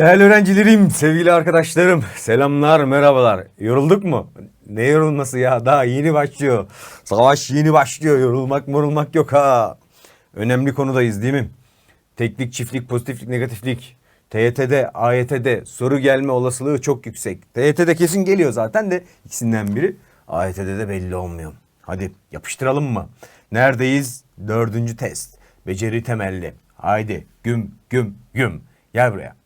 Değerli öğrencilerim, sevgili arkadaşlarım, selamlar, merhabalar. Yorulduk mu? Ne yorulması ya? Daha yeni başlıyor. Savaş yeni başlıyor. Yorulmak morulmak yok ha. Önemli konudayız değil mi? Teklik, çiftlik, pozitiflik, negatiflik. TYT'de, AYT'de soru gelme olasılığı çok yüksek. TYT'de kesin geliyor zaten de ikisinden biri. AYT'de de belli olmuyor. Hadi yapıştıralım mı? Neredeyiz? Dördüncü test. Beceri temelli. Haydi güm güm güm. Gel buraya.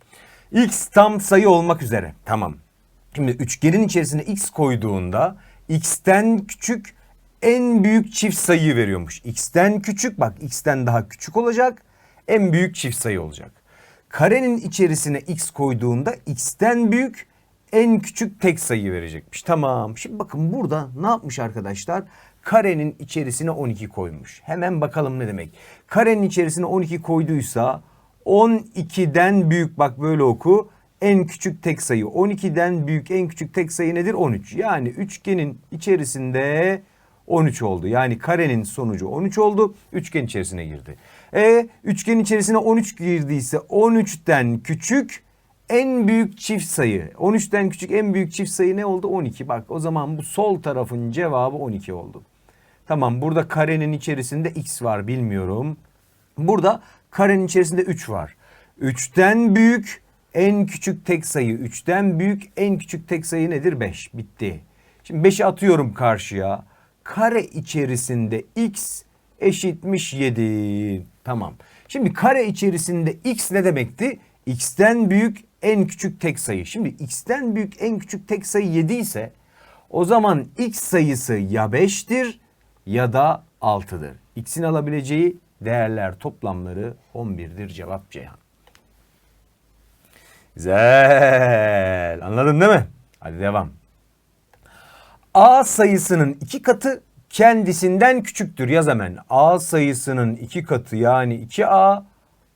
X tam sayı olmak üzere. Tamam. Şimdi üçgenin içerisine x koyduğunda x'ten küçük en büyük çift sayıyı veriyormuş. x'ten küçük bak x'ten daha küçük olacak. En büyük çift sayı olacak. Karenin içerisine x koyduğunda x'ten büyük en küçük tek sayı verecekmiş. Tamam. Şimdi bakın burada ne yapmış arkadaşlar? Karenin içerisine 12 koymuş. Hemen bakalım ne demek. Karenin içerisine 12 koyduysa 12'den büyük bak böyle oku. En küçük tek sayı 12'den büyük en küçük tek sayı nedir? 13. Yani üçgenin içerisinde 13 oldu. Yani karenin sonucu 13 oldu. Üçgen içerisine girdi. E üçgen içerisine 13 girdiyse 13'ten küçük en büyük çift sayı. 13'ten küçük en büyük çift sayı ne oldu? 12. Bak o zaman bu sol tarafın cevabı 12 oldu. Tamam burada karenin içerisinde x var bilmiyorum. Burada karenin içerisinde 3 var. 3'ten büyük en küçük tek sayı. 3'ten büyük en küçük tek sayı nedir? 5. Bitti. Şimdi 5'i atıyorum karşıya. Kare içerisinde x eşitmiş 7. Tamam. Şimdi kare içerisinde x ne demekti? x'ten büyük en küçük tek sayı. Şimdi x'ten büyük en küçük tek sayı 7 ise o zaman x sayısı ya 5'tir ya da 6'dır. X'in alabileceği değerler toplamları 11'dir cevap Ceyhan. Güzel. Anladın değil mi? Hadi devam. A sayısının iki katı kendisinden küçüktür. Yaz hemen. A sayısının iki katı yani 2A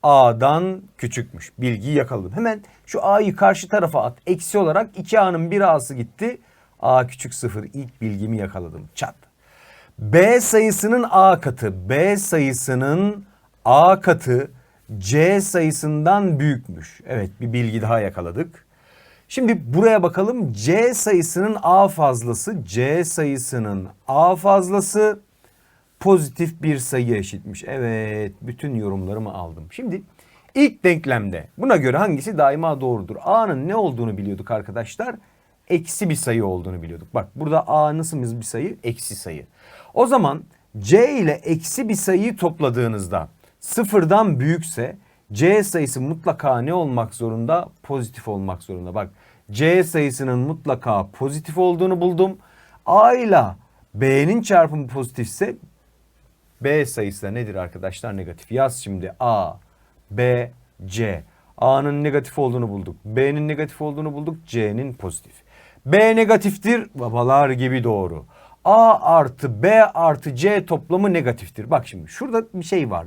A'dan küçükmüş. Bilgiyi yakaladım. Hemen şu A'yı karşı tarafa at. Eksi olarak 2A'nın bir A'sı gitti. A küçük sıfır. İlk bilgimi yakaladım. Çat. B sayısının A katı. B sayısının A katı C sayısından büyükmüş. Evet bir bilgi daha yakaladık. Şimdi buraya bakalım. C sayısının A fazlası. C sayısının A fazlası pozitif bir sayı eşitmiş. Evet bütün yorumlarımı aldım. Şimdi ilk denklemde buna göre hangisi daima doğrudur? A'nın ne olduğunu biliyorduk arkadaşlar. Eksi bir sayı olduğunu biliyorduk. Bak burada A nasıl bir sayı? Eksi sayı. O zaman C ile eksi bir sayıyı topladığınızda sıfırdan büyükse C sayısı mutlaka ne olmak zorunda? Pozitif olmak zorunda. Bak C sayısının mutlaka pozitif olduğunu buldum. A ile B'nin çarpımı pozitifse B sayısı da nedir arkadaşlar? Negatif. Yaz şimdi A, B, C. A'nın negatif olduğunu bulduk. B'nin negatif olduğunu bulduk. C'nin pozitif. B negatiftir. Babalar gibi doğru. A artı B artı C toplamı negatiftir. Bak şimdi şurada bir şey var.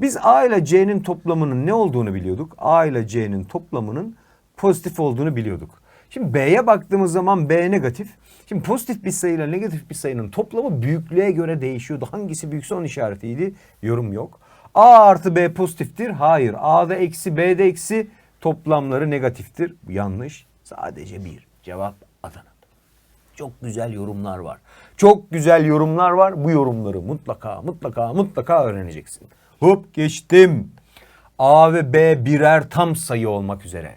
Biz A ile C'nin toplamının ne olduğunu biliyorduk. A ile C'nin toplamının pozitif olduğunu biliyorduk. Şimdi B'ye baktığımız zaman B negatif. Şimdi pozitif bir sayıyla negatif bir sayının toplamı büyüklüğe göre değişiyordu. Hangisi büyükse onun işaretiydi. Yorum yok. A artı B pozitiftir. Hayır. A'da eksi B'de eksi toplamları negatiftir. Yanlış. Sadece bir. Cevap. Çok güzel yorumlar var. Çok güzel yorumlar var. Bu yorumları mutlaka mutlaka mutlaka öğreneceksin. Hop geçtim. A ve B birer tam sayı olmak üzere.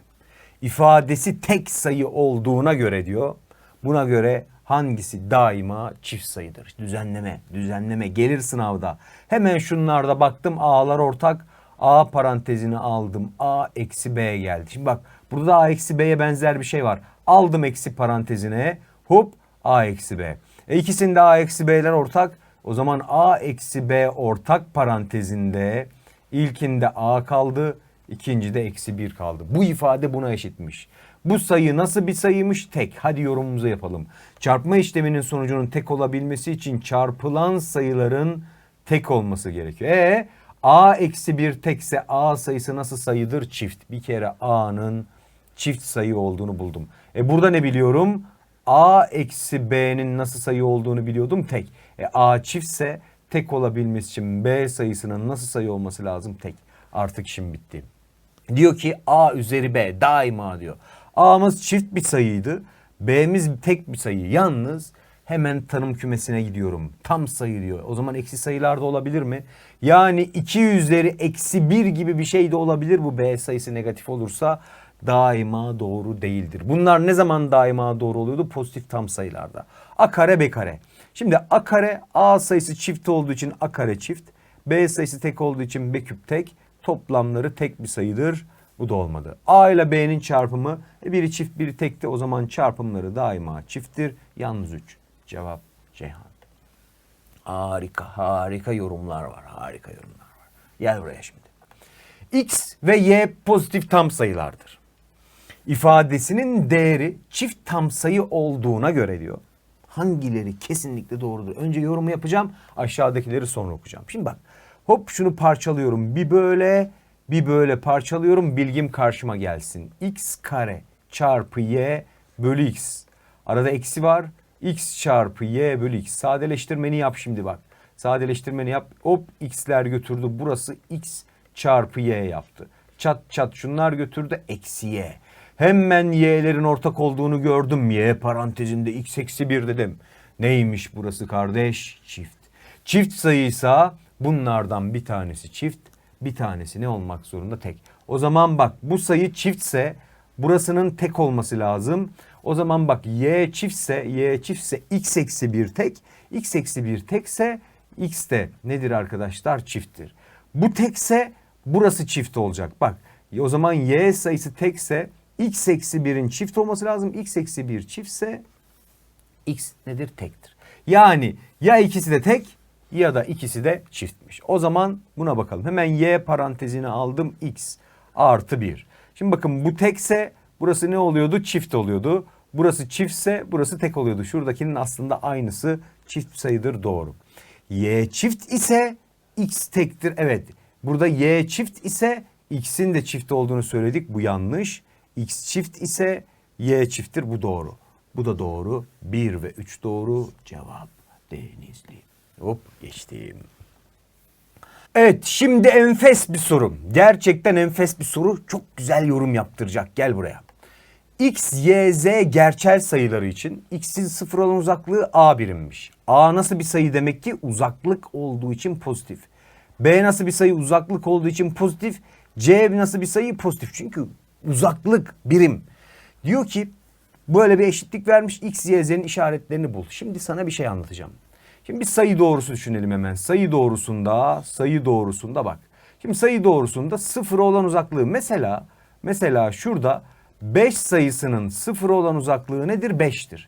İfadesi tek sayı olduğuna göre diyor. Buna göre hangisi daima çift sayıdır? Düzenleme, düzenleme gelir sınavda. Hemen şunlarda baktım A'lar ortak. A parantezini aldım. A eksi B geldi. Şimdi bak burada A eksi B'ye benzer bir şey var. Aldım eksi parantezine. Hop A eksi B. E ikisinde A eksi B'ler ortak. O zaman A eksi B ortak parantezinde ilkinde A kaldı. ikincide eksi 1 kaldı. Bu ifade buna eşitmiş. Bu sayı nasıl bir sayıymış? Tek. Hadi yorumumuzu yapalım. Çarpma işleminin sonucunun tek olabilmesi için çarpılan sayıların tek olması gerekiyor. E A eksi 1 tekse A sayısı nasıl sayıdır? Çift. Bir kere A'nın çift sayı olduğunu buldum. E burada ne biliyorum? A eksi B'nin nasıl sayı olduğunu biliyordum tek. E A çiftse tek olabilmesi için B sayısının nasıl sayı olması lazım tek. Artık işim bitti. Diyor ki A üzeri B daima diyor. A'mız çift bir sayıydı. B'miz tek bir sayı. Yalnız hemen tanım kümesine gidiyorum. Tam sayı diyor. O zaman eksi sayılar da olabilir mi? Yani 2 üzeri eksi 1 gibi bir şey de olabilir bu B sayısı negatif olursa daima doğru değildir. Bunlar ne zaman daima doğru oluyordu? Pozitif tam sayılarda. A kare B kare. Şimdi A kare A sayısı çift olduğu için A kare çift. B sayısı tek olduğu için B küp tek. Toplamları tek bir sayıdır. Bu da olmadı. A ile B'nin çarpımı e, biri çift biri tekti. O zaman çarpımları daima çifttir. Yalnız 3. Cevap Ceyhan. Harika harika yorumlar var. Harika yorumlar var. Gel buraya şimdi. X ve Y pozitif tam sayılardır. İfadesinin değeri çift tam sayı olduğuna göre diyor. Hangileri kesinlikle doğrudur? Önce yorumu yapacağım. Aşağıdakileri sonra okuyacağım. Şimdi bak. Hop şunu parçalıyorum. Bir böyle bir böyle parçalıyorum. Bilgim karşıma gelsin. X kare çarpı Y bölü X. Arada eksi var. X çarpı Y bölü X. Sadeleştirmeni yap şimdi bak. Sadeleştirmeni yap. Hop X'ler götürdü. Burası X çarpı Y yaptı. Çat çat şunlar götürdü. Eksi Y. Hemen y'lerin ortak olduğunu gördüm. Y parantezinde x eksi 1 dedim. Neymiş burası kardeş? Çift. Çift sayıysa bunlardan bir tanesi çift, bir tanesi ne olmak zorunda? Tek. O zaman bak bu sayı çiftse burasının tek olması lazım. O zaman bak y çiftse, y çiftse x eksi 1 tek, x eksi 1 tekse x de nedir arkadaşlar? Çifttir. Bu tekse burası çift olacak. Bak o zaman y sayısı tekse x eksi 1'in çift olması lazım. x eksi 1 çiftse x nedir? Tektir. Yani ya ikisi de tek ya da ikisi de çiftmiş. O zaman buna bakalım. Hemen y parantezini aldım x artı 1. Şimdi bakın bu tekse burası ne oluyordu? Çift oluyordu. Burası çiftse burası tek oluyordu. Şuradakinin aslında aynısı çift sayıdır doğru. Y çift ise x tektir. Evet burada y çift ise x'in de çift olduğunu söyledik. Bu yanlış. X çift ise Y çifttir. Bu doğru. Bu da doğru. 1 ve 3 doğru. Cevap Denizli. Hop geçtim. Evet şimdi enfes bir soru. Gerçekten enfes bir soru. Çok güzel yorum yaptıracak. Gel buraya. X, Y, Z gerçel sayıları için x'in sıfır olan uzaklığı A birimmiş. A nasıl bir sayı demek ki? Uzaklık olduğu için pozitif. B nasıl bir sayı? Uzaklık olduğu için pozitif. C nasıl bir sayı? Pozitif. Çünkü uzaklık birim. Diyor ki böyle bir eşitlik vermiş x, y, z'nin işaretlerini bul. Şimdi sana bir şey anlatacağım. Şimdi bir sayı doğrusu düşünelim hemen. Sayı doğrusunda, sayı doğrusunda bak. Şimdi sayı doğrusunda sıfır olan uzaklığı mesela mesela şurada 5 sayısının sıfır olan uzaklığı nedir? 5'tir.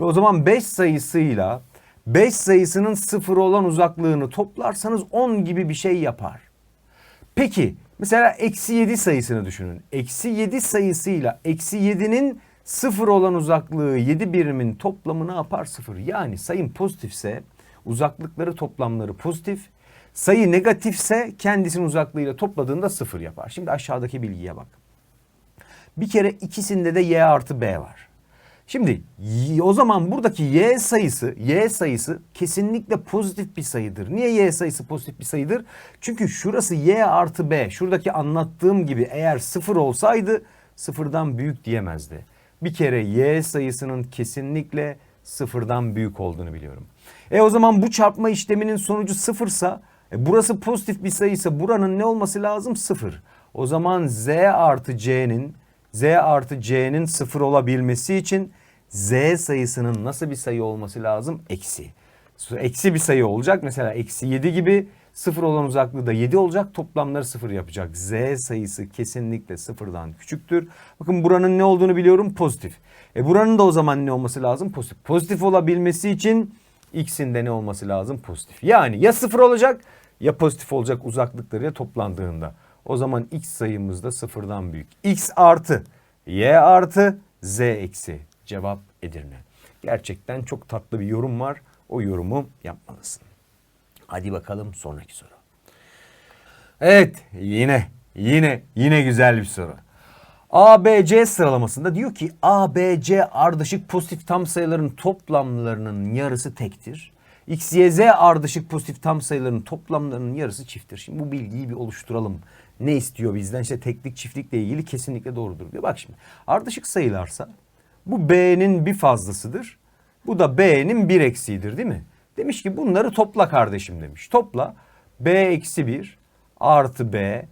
O zaman 5 sayısıyla 5 sayısının sıfır olan uzaklığını toplarsanız 10 gibi bir şey yapar. Peki mesela eksi 7 sayısını düşünün. Eksi 7 sayısıyla eksi 7'nin sıfır olan uzaklığı 7 birimin toplamı ne yapar? Sıfır. Yani sayın pozitifse uzaklıkları toplamları pozitif. Sayı negatifse kendisinin uzaklığıyla topladığında sıfır yapar. Şimdi aşağıdaki bilgiye bak. Bir kere ikisinde de y artı b var. Şimdi o zaman buradaki y sayısı, y sayısı kesinlikle pozitif bir sayıdır. Niye y sayısı pozitif bir sayıdır? Çünkü şurası y artı b. Şuradaki anlattığım gibi eğer sıfır olsaydı sıfırdan büyük diyemezdi. Bir kere y sayısının kesinlikle sıfırdan büyük olduğunu biliyorum. E o zaman bu çarpma işleminin sonucu sıfırsa, e burası pozitif bir sayıysa buranın ne olması lazım? Sıfır. O zaman z artı c'nin z artı c'nin sıfır olabilmesi için z sayısının nasıl bir sayı olması lazım? Eksi. Eksi bir sayı olacak. Mesela eksi 7 gibi sıfır olan uzaklığı da 7 olacak. Toplamları sıfır yapacak. Z sayısı kesinlikle sıfırdan küçüktür. Bakın buranın ne olduğunu biliyorum pozitif. E buranın da o zaman ne olması lazım? Pozitif. Pozitif olabilmesi için x'in de ne olması lazım? Pozitif. Yani ya sıfır olacak ya pozitif olacak uzaklıklarıyla toplandığında. O zaman x sayımız da sıfırdan büyük. x artı y artı z eksi. Cevap Edirne. Gerçekten çok tatlı bir yorum var. O yorumu yapmalısın. Hadi bakalım sonraki soru. Evet yine yine yine güzel bir soru. A, B, C sıralamasında diyor ki A, B, C ardışık pozitif tam sayıların toplamlarının yarısı tektir. X, Y, Z ardışık pozitif tam sayıların toplamlarının yarısı çifttir. Şimdi bu bilgiyi bir oluşturalım. Ne istiyor bizden? İşte teklik çiftlikle ilgili kesinlikle doğrudur diyor. Bak şimdi ardışık sayılarsa bu B'nin bir fazlasıdır. Bu da B'nin bir eksiğidir değil mi? Demiş ki bunları topla kardeşim demiş. Topla B eksi 1 artı B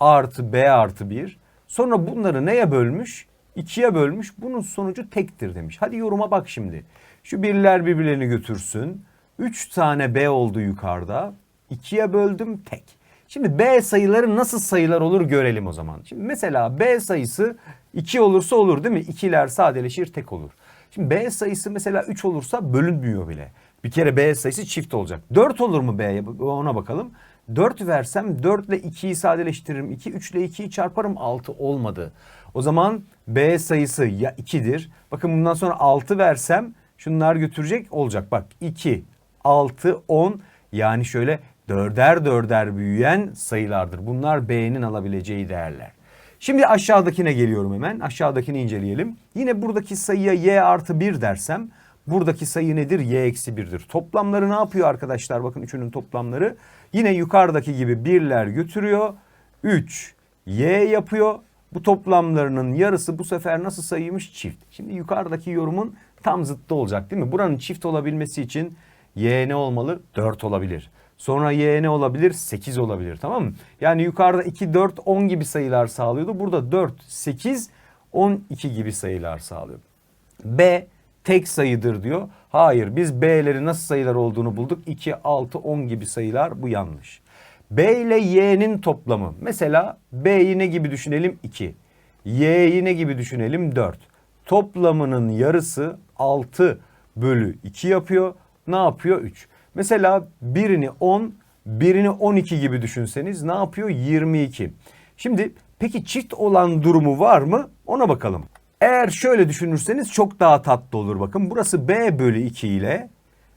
artı B artı 1. Sonra bunları neye bölmüş? 2'ye bölmüş. Bunun sonucu tektir demiş. Hadi yoruma bak şimdi. Şu birler birbirlerini götürsün. 3 tane B oldu yukarıda. 2'ye böldüm tek. Şimdi B sayıları nasıl sayılar olur görelim o zaman. Şimdi mesela B sayısı 2 olursa olur değil mi? İkiler sadeleşir tek olur. Şimdi B sayısı mesela 3 olursa bölünmüyor bile. Bir kere B sayısı çift olacak. 4 olur mu B'ye ona bakalım. 4 versem 4 ile 2'yi sadeleştiririm. 2, 3 ile 2'yi çarparım 6 olmadı. O zaman B sayısı ya 2'dir. Bakın bundan sonra 6 versem şunlar götürecek olacak. Bak 2, 6, 10 yani şöyle dörder dörder büyüyen sayılardır. Bunlar B'nin alabileceği değerler. Şimdi aşağıdakine geliyorum hemen. Aşağıdakini inceleyelim. Yine buradaki sayıya y artı 1 dersem buradaki sayı nedir? y eksi 1'dir. Toplamları ne yapıyor arkadaşlar? Bakın üçünün toplamları. Yine yukarıdaki gibi birler götürüyor. 3 y yapıyor. Bu toplamlarının yarısı bu sefer nasıl sayıymış? Çift. Şimdi yukarıdaki yorumun tam zıttı olacak değil mi? Buranın çift olabilmesi için y ne olmalı? 4 olabilir. Sonra y ne olabilir? 8 olabilir tamam mı? Yani yukarıda 2, 4, 10 gibi sayılar sağlıyordu. Burada 4, 8, 12 gibi sayılar sağlıyor. B tek sayıdır diyor. Hayır biz B'leri nasıl sayılar olduğunu bulduk. 2, 6, 10 gibi sayılar bu yanlış. B ile Y'nin toplamı. Mesela B'yi ne gibi düşünelim? 2. Y'yi ne gibi düşünelim? 4. Toplamının yarısı 6 bölü 2 yapıyor. Ne yapıyor? 3. Mesela birini 10, birini 12 gibi düşünseniz ne yapıyor? 22. Şimdi peki çift olan durumu var mı? Ona bakalım. Eğer şöyle düşünürseniz çok daha tatlı olur bakın. Burası B bölü 2 ile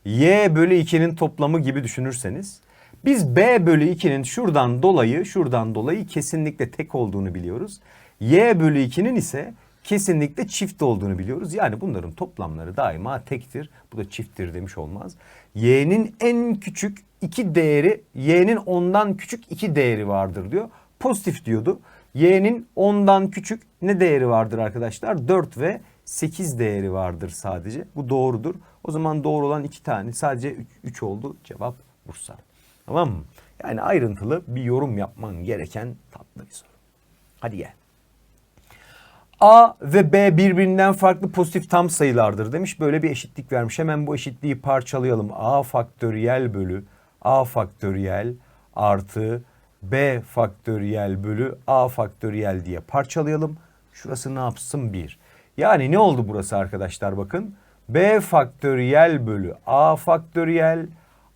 Y bölü 2'nin toplamı gibi düşünürseniz biz B bölü 2'nin şuradan dolayı şuradan dolayı kesinlikle tek olduğunu biliyoruz. Y bölü 2'nin ise kesinlikle çift olduğunu biliyoruz. Yani bunların toplamları daima tektir. Bu da çifttir demiş olmaz. Y'nin en küçük iki değeri Y'nin ondan küçük iki değeri vardır diyor. Pozitif diyordu. Y'nin ondan küçük ne değeri vardır arkadaşlar? 4 ve 8 değeri vardır sadece. Bu doğrudur. O zaman doğru olan iki tane sadece 3 oldu. Cevap Bursa. Tamam mı? Yani ayrıntılı bir yorum yapman gereken tatlı bir soru. Hadi gel. A ve B birbirinden farklı pozitif tam sayılardır demiş. Böyle bir eşitlik vermiş. Hemen bu eşitliği parçalayalım. A faktöriyel bölü A faktöriyel artı B faktöriyel bölü A faktöriyel diye parçalayalım. Şurası ne yapsın? 1. Yani ne oldu burası arkadaşlar bakın. B faktöriyel bölü A faktöriyel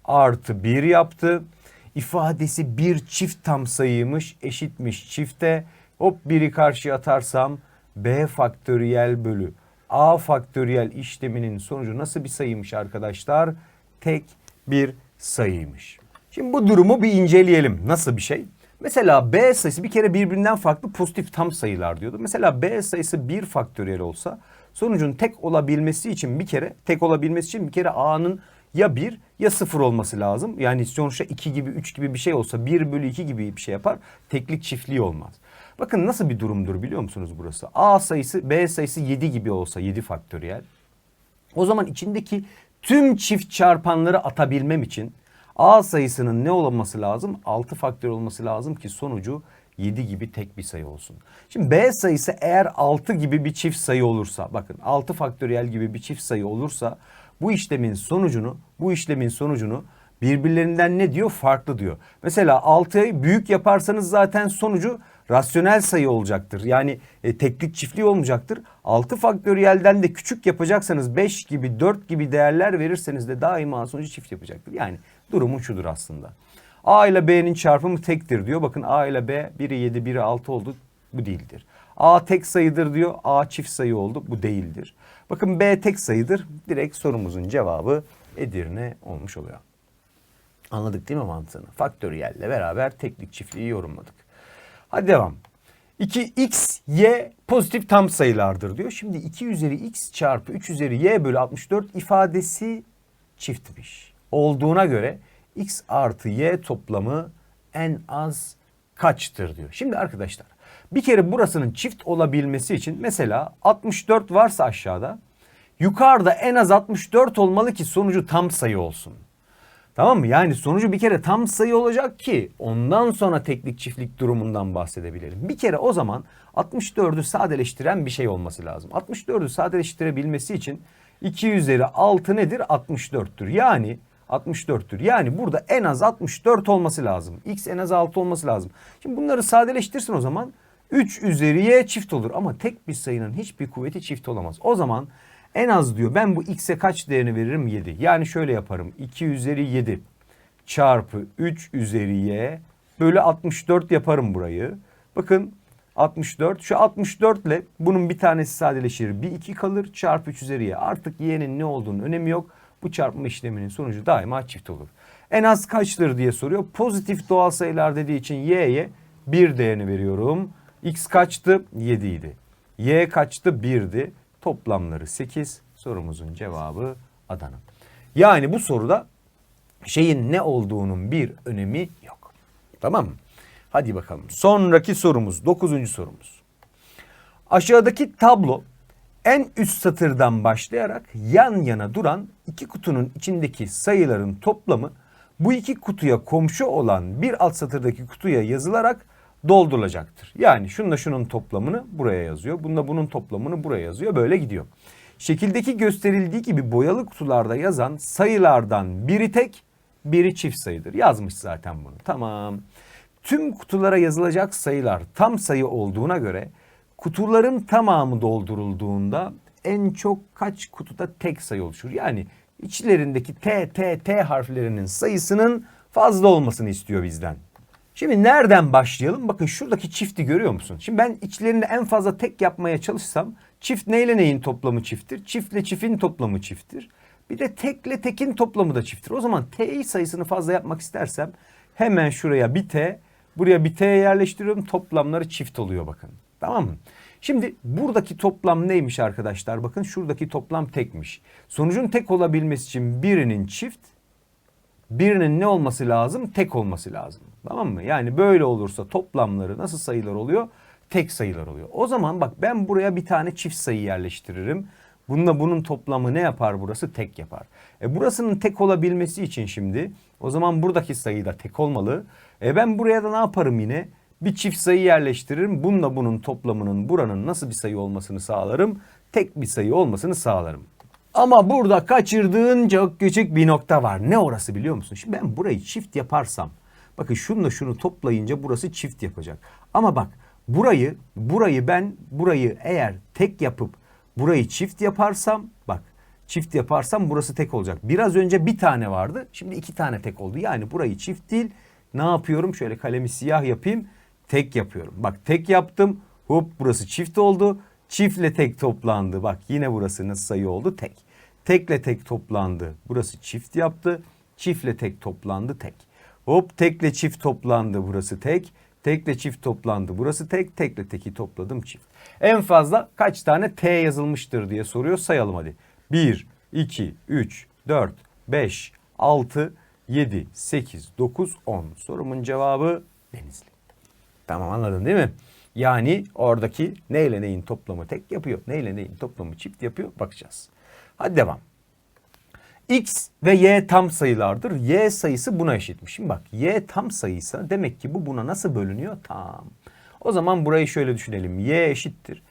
artı 1 yaptı. İfadesi bir çift tam sayıymış eşitmiş çifte. Hop biri karşıya atarsam B faktöriyel bölü A faktöriyel işleminin sonucu nasıl bir sayıymış arkadaşlar? Tek bir sayıymış. Şimdi bu durumu bir inceleyelim. Nasıl bir şey? Mesela B sayısı bir kere birbirinden farklı pozitif tam sayılar diyordu. Mesela B sayısı 1 faktöriyel olsa sonucun tek olabilmesi için bir kere tek olabilmesi için bir kere A'nın ya 1 ya 0 olması lazım. Yani sonuçta 2 gibi 3 gibi bir şey olsa 1 bölü 2 gibi bir şey yapar. Teklik çiftliği olmaz. Bakın nasıl bir durumdur biliyor musunuz burası? A sayısı B sayısı 7 gibi olsa 7 faktöriyel. O zaman içindeki tüm çift çarpanları atabilmem için A sayısının ne olması lazım? 6 faktör olması lazım ki sonucu 7 gibi tek bir sayı olsun. Şimdi B sayısı eğer 6 gibi bir çift sayı olursa bakın 6 faktöriyel gibi bir çift sayı olursa bu işlemin sonucunu bu işlemin sonucunu birbirlerinden ne diyor? Farklı diyor. Mesela 6'yı büyük yaparsanız zaten sonucu rasyonel sayı olacaktır. Yani e, teklik çiftliği olmayacaktır. 6 faktöriyelden de küçük yapacaksanız 5 gibi 4 gibi değerler verirseniz de daima sonucu çift yapacaktır. Yani durumu şudur aslında. A ile B'nin çarpımı tektir diyor. Bakın A ile B biri 7 biri 6 oldu. Bu değildir. A tek sayıdır diyor. A çift sayı oldu. Bu değildir. Bakın B tek sayıdır. Direkt sorumuzun cevabı Edirne olmuş oluyor. Anladık değil mi mantığını? Faktöriyelle beraber teklik çiftliği yorumladık. Hadi devam. 2x, y pozitif tam sayılardır diyor. Şimdi 2 üzeri x çarpı 3 üzeri y bölü 64 ifadesi çiftmiş. Olduğuna göre x artı y toplamı en az kaçtır diyor. Şimdi arkadaşlar bir kere burasının çift olabilmesi için mesela 64 varsa aşağıda yukarıda en az 64 olmalı ki sonucu tam sayı olsun. Tamam mı? Yani sonucu bir kere tam sayı olacak ki ondan sonra teklik çiftlik durumundan bahsedebilelim. Bir kere o zaman 64'ü sadeleştiren bir şey olması lazım. 64'ü sadeleştirebilmesi için 2 üzeri 6 nedir? 64'tür. Yani 64'tür. Yani burada en az 64 olması lazım. X en az 6 olması lazım. Şimdi bunları sadeleştirsin o zaman 3 üzeri y çift olur. Ama tek bir sayının hiçbir kuvveti çift olamaz. O zaman en az diyor ben bu x'e kaç değerini veririm? 7. Yani şöyle yaparım. 2 üzeri 7 çarpı 3 üzeri y bölü 64 yaparım burayı. Bakın 64. Şu 64 ile bunun bir tanesi sadeleşir. Bir 2 kalır çarpı 3 üzeri y. Artık y'nin ne olduğunun önemi yok. Bu çarpma işleminin sonucu daima çift olur. En az kaçtır diye soruyor. Pozitif doğal sayılar dediği için y'ye 1 değerini veriyorum. x kaçtı? 7 idi. y kaçtı? 1'di. Toplamları 8. Sorumuzun cevabı Adana. Yani bu soruda şeyin ne olduğunun bir önemi yok. Tamam mı? Hadi bakalım. Sonraki sorumuz, dokuzuncu sorumuz. Aşağıdaki tablo en üst satırdan başlayarak yan yana duran iki kutunun içindeki sayıların toplamı bu iki kutuya komşu olan bir alt satırdaki kutuya yazılarak doldurulacaktır. Yani şununla şunun toplamını buraya yazıyor. Bununla bunun toplamını buraya yazıyor. Böyle gidiyor. Şekildeki gösterildiği gibi boyalı kutularda yazan sayılardan biri tek, biri çift sayıdır. Yazmış zaten bunu. Tamam. Tüm kutulara yazılacak sayılar tam sayı olduğuna göre kutuların tamamı doldurulduğunda en çok kaç kutuda tek sayı oluşur? Yani içlerindeki T, T, T harflerinin sayısının fazla olmasını istiyor bizden. Şimdi nereden başlayalım? Bakın şuradaki çifti görüyor musun? Şimdi ben içlerinde en fazla tek yapmaya çalışsam çift neyle neyin toplamı çifttir? Çiftle çiftin toplamı çifttir. Bir de tekle tekin toplamı da çifttir. O zaman T sayısını fazla yapmak istersem hemen şuraya bir T, buraya bir T yerleştiriyorum. Toplamları çift oluyor bakın. Tamam mı? Şimdi buradaki toplam neymiş arkadaşlar? Bakın şuradaki toplam tekmiş. Sonucun tek olabilmesi için birinin çift, birinin ne olması lazım? Tek olması lazım. Tamam mı? Yani böyle olursa toplamları nasıl sayılar oluyor? Tek sayılar oluyor. O zaman bak ben buraya bir tane çift sayı yerleştiririm. Bununla bunun toplamı ne yapar burası? Tek yapar. E burasının tek olabilmesi için şimdi o zaman buradaki sayı da tek olmalı. E ben buraya da ne yaparım yine? Bir çift sayı yerleştiririm. Bununla bunun toplamının buranın nasıl bir sayı olmasını sağlarım? Tek bir sayı olmasını sağlarım. Ama burada kaçırdığın çok küçük bir nokta var. Ne orası biliyor musun? Şimdi ben burayı çift yaparsam bakın şununla şunu toplayınca burası çift yapacak. Ama bak burayı burayı ben burayı eğer tek yapıp burayı çift yaparsam bak çift yaparsam burası tek olacak. Biraz önce bir tane vardı. Şimdi iki tane tek oldu. Yani burayı çift değil. Ne yapıyorum? Şöyle kalemi siyah yapayım. Tek yapıyorum. Bak tek yaptım. Hop burası çift oldu. Çiftle tek toplandı. Bak yine burası nasıl sayı oldu? Tek. Tekle tek toplandı. Burası çift yaptı. Çiftle tek toplandı. Tek. Hop tekle çift toplandı. Burası tek. Tekle çift toplandı. Burası tek. Tekle teki topladım çift. En fazla kaç tane T yazılmıştır diye soruyor. Sayalım hadi. 1, 2, 3, 4, 5, 6, 7, 8, 9, 10. Sorumun cevabı Denizli. Tamam anladın değil mi? Yani oradaki neyle neyin toplamı tek yapıyor. Neyle neyin toplamı çift yapıyor bakacağız. Hadi devam. X ve Y tam sayılardır. Y sayısı buna eşitmiş. Şimdi bak Y tam sayıysa demek ki bu buna nasıl bölünüyor? Tam. O zaman burayı şöyle düşünelim. Y eşittir.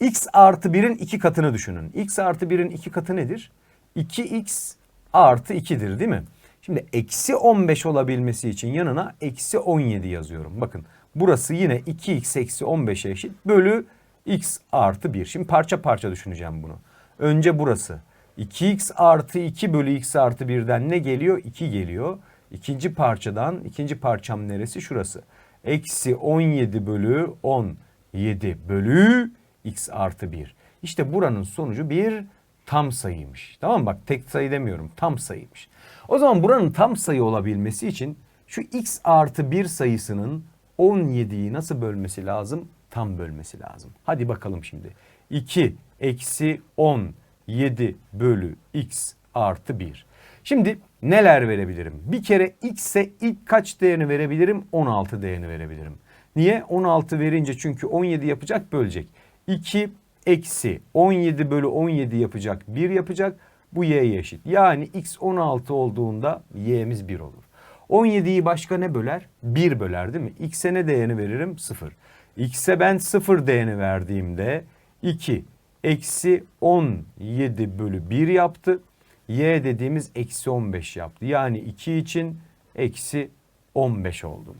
X artı 1'in iki katını düşünün. X artı 1'in iki katı nedir? 2X artı 2'dir değil mi? Şimdi eksi 15 olabilmesi için yanına eksi 17 yazıyorum. Bakın burası yine 2x eksi 15'e eşit bölü x artı 1. Şimdi parça parça düşüneceğim bunu. Önce burası. 2x artı 2 bölü x artı 1'den ne geliyor? 2 geliyor. İkinci parçadan ikinci parçam neresi? Şurası. Eksi 17 bölü 17 bölü x artı 1. İşte buranın sonucu bir tam sayıymış. Tamam mı? Bak tek sayı demiyorum tam sayıymış. O zaman buranın tam sayı olabilmesi için şu x artı 1 sayısının 17'yi nasıl bölmesi lazım? Tam bölmesi lazım. Hadi bakalım şimdi. 2 eksi 10 7 bölü x artı 1. Şimdi neler verebilirim? Bir kere x'e ilk kaç değerini verebilirim? 16 değerini verebilirim. Niye? 16 verince çünkü 17 yapacak bölecek. 2 eksi 17 bölü 17 yapacak 1 yapacak. Bu y'ye eşit. Yani x 16 olduğunda y'miz 1 olur. 17'yi başka ne böler? 1 böler değil mi? X'e ne değerini veririm? 0. X'e ben 0 değerini verdiğimde 2 eksi 17 bölü 1 yaptı. Y dediğimiz eksi 15 yaptı. Yani 2 için eksi 15 oldu.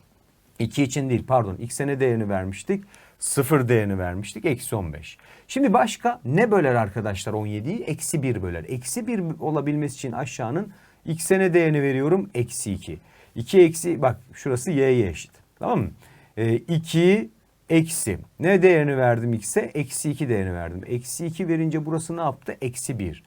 2 için değil pardon x'e ne değerini vermiştik? 0 değerini vermiştik. Eksi 15. Şimdi başka ne böler arkadaşlar 17'yi? Eksi 1 böler. Eksi 1 olabilmesi için aşağının x'e ne değerini veriyorum? Eksi 2. 2 eksi bak şurası y'ye eşit. Tamam mı? Ee, 2 eksi ne değerini verdim x'e? Eksi 2 değerini verdim. Eksi 2 verince burası ne yaptı? Eksi 1.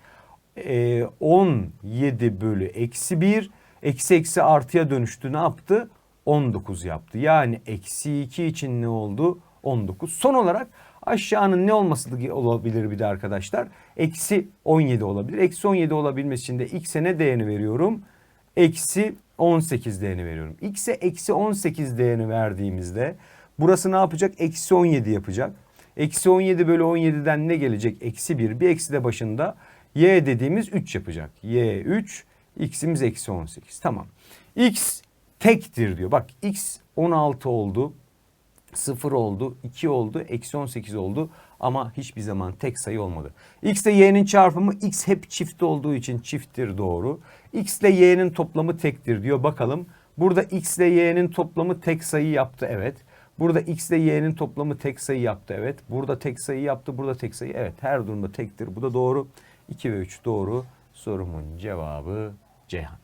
Ee, 17 bölü eksi 1 eksi eksi artıya dönüştü ne yaptı? 19 yaptı. Yani eksi 2 için ne oldu? 19. Son olarak aşağının ne olması olabilir bir de arkadaşlar? Eksi 17 olabilir. Eksi 17 olabilmesi için de x'e ne değerini veriyorum? Eksi 18 değerini veriyorum. X'e eksi 18 değerini verdiğimizde burası ne yapacak? Eksi 17 yapacak. Eksi 17 bölü 17'den ne gelecek? Eksi 1. Bir eksi de başında y dediğimiz 3 yapacak. y 3, x'imiz eksi 18. Tamam. x tektir diyor. Bak x 16 oldu. 0 oldu, 2 oldu, eksi 18 oldu ama hiçbir zaman tek sayı olmadı. X ile y'nin çarpımı x hep çift olduğu için çifttir doğru. X ile y'nin toplamı tektir diyor bakalım. Burada x ile y'nin toplamı tek sayı yaptı evet. Burada x ile y'nin toplamı tek sayı yaptı evet. Burada tek sayı yaptı burada tek sayı evet. Her durumda tektir bu da doğru. 2 ve 3 doğru. Sorumun cevabı Ceyhan.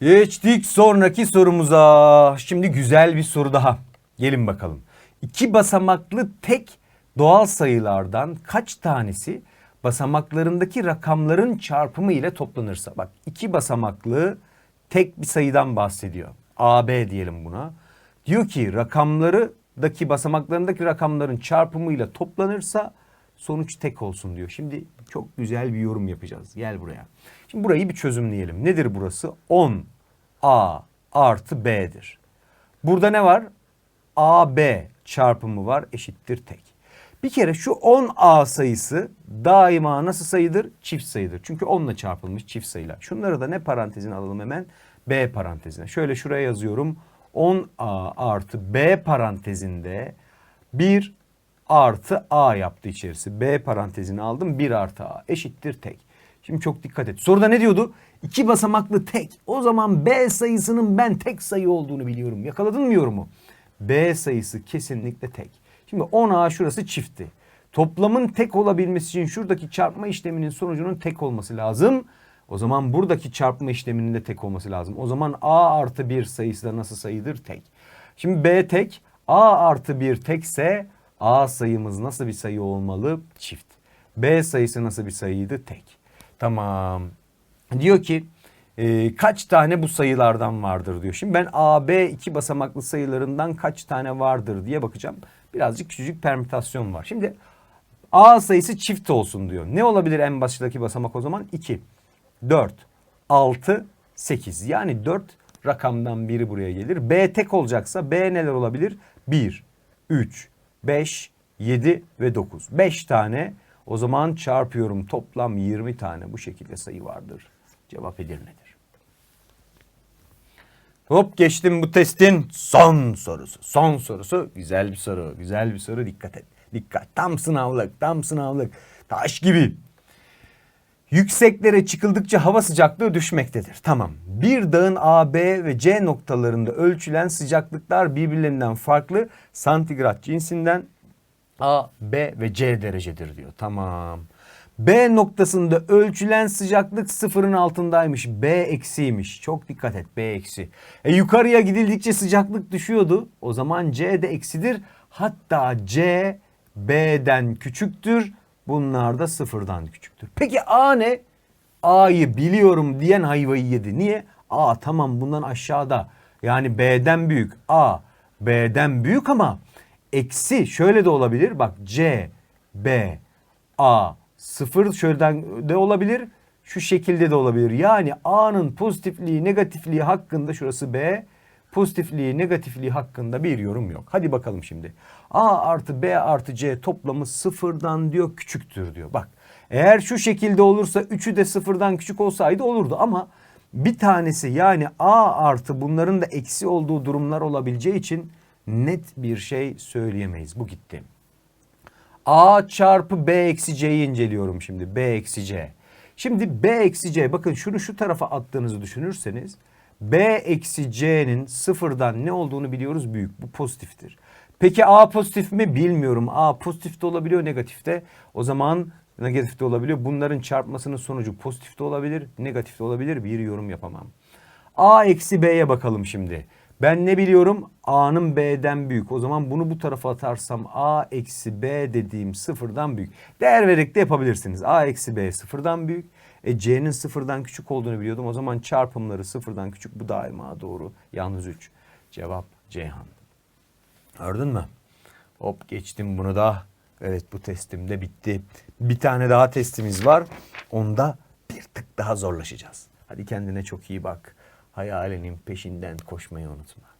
Geçtik sonraki sorumuza. Şimdi güzel bir soru daha. Gelin bakalım. İki basamaklı tek doğal sayılardan kaç tanesi basamaklarındaki rakamların çarpımı ile toplanırsa. Bak iki basamaklı tek bir sayıdan bahsediyor. AB diyelim buna. Diyor ki rakamlarındaki basamaklarındaki rakamların çarpımıyla toplanırsa sonuç tek olsun diyor. Şimdi çok güzel bir yorum yapacağız. Gel buraya. Şimdi burayı bir çözümleyelim. Nedir burası? 10 A artı B'dir. Burada ne var? AB çarpımı var eşittir tek. Bir kere şu 10A sayısı daima nasıl sayıdır? Çift sayıdır. Çünkü 10 ile çarpılmış çift sayılar. Şunları da ne parantezine alalım hemen? B parantezine. Şöyle şuraya yazıyorum. 10A artı B parantezinde 1 artı A yaptı içerisi. B parantezini aldım 1 artı A eşittir tek. Şimdi çok dikkat et. Soruda ne diyordu? İki basamaklı tek. O zaman B sayısının ben tek sayı olduğunu biliyorum. Yakaladın mı yorumu? B sayısı kesinlikle tek. Şimdi 10A şurası çiftti. Toplamın tek olabilmesi için şuradaki çarpma işleminin sonucunun tek olması lazım. O zaman buradaki çarpma işleminin de tek olması lazım. O zaman A artı 1 sayısı da nasıl sayıdır? Tek. Şimdi B tek. A artı 1 tekse A sayımız nasıl bir sayı olmalı? Çift. B sayısı nasıl bir sayıydı? Tek. Tamam. Diyor ki e, kaç tane bu sayılardan vardır diyor. Şimdi ben A, B iki basamaklı sayılarından kaç tane vardır diye bakacağım. Birazcık küçücük permütasyon var. Şimdi A sayısı çift olsun diyor. Ne olabilir en baştaki basamak o zaman? 2, 4, 6, 8. Yani 4 rakamdan biri buraya gelir. B tek olacaksa B neler olabilir? 1, 3, 5, 7 ve 9. 5 tane o zaman çarpıyorum toplam 20 tane bu şekilde sayı vardır. Cevap Edirne'dir. Hop geçtim bu testin son sorusu. Son sorusu güzel bir soru. Güzel bir soru dikkat et. Dikkat. Tam sınavlık, tam sınavlık. Taş gibi. Yükseklere çıkıldıkça hava sıcaklığı düşmektedir. Tamam. Bir dağın A, B ve C noktalarında ölçülen sıcaklıklar birbirlerinden farklı santigrat cinsinden A, B ve C derecedir diyor. Tamam. B noktasında ölçülen sıcaklık sıfırın altındaymış. B eksiymiş. Çok dikkat et B eksi. E yukarıya gidildikçe sıcaklık düşüyordu. O zaman C de eksidir. Hatta C B'den küçüktür. Bunlar da sıfırdan küçüktür. Peki A ne? A'yı biliyorum diyen hayvayı yedi. Niye? A tamam bundan aşağıda. Yani B'den büyük. A B'den büyük ama eksi şöyle de olabilir. Bak C, B, A sıfır şöyleden de olabilir. Şu şekilde de olabilir. Yani A'nın pozitifliği negatifliği hakkında şurası B. Pozitifliği, negatifliği hakkında bir yorum yok. Hadi bakalım şimdi. A artı B artı C toplamı sıfırdan diyor küçüktür diyor. Bak eğer şu şekilde olursa üçü de sıfırdan küçük olsaydı olurdu ama bir tanesi yani A artı bunların da eksi olduğu durumlar olabileceği için net bir şey söyleyemeyiz. Bu gitti. A çarpı B eksi C'yi inceliyorum şimdi. B eksi C. Şimdi B eksi C bakın şunu şu tarafa attığınızı düşünürseniz B eksi C'nin sıfırdan ne olduğunu biliyoruz büyük. Bu pozitiftir. Peki A pozitif mi bilmiyorum. A pozitif de olabiliyor negatif de. O zaman negatif de olabiliyor. Bunların çarpmasının sonucu pozitif de olabilir negatif de olabilir. Bir yorum yapamam. A eksi B'ye bakalım şimdi. Ben ne biliyorum? A'nın B'den büyük. O zaman bunu bu tarafa atarsam A eksi B dediğim sıfırdan büyük. Değer vererek de yapabilirsiniz. A eksi B sıfırdan büyük. E C'nin sıfırdan küçük olduğunu biliyordum. O zaman çarpımları sıfırdan küçük. Bu daima doğru. Yalnız 3. Cevap Ceyhan. Gördün mü? Hop geçtim bunu da. Evet bu testim de bitti. Bir tane daha testimiz var. Onda bir tık daha zorlaşacağız. Hadi kendine çok iyi bak. Hayalinin peşinden koşmayı unutma.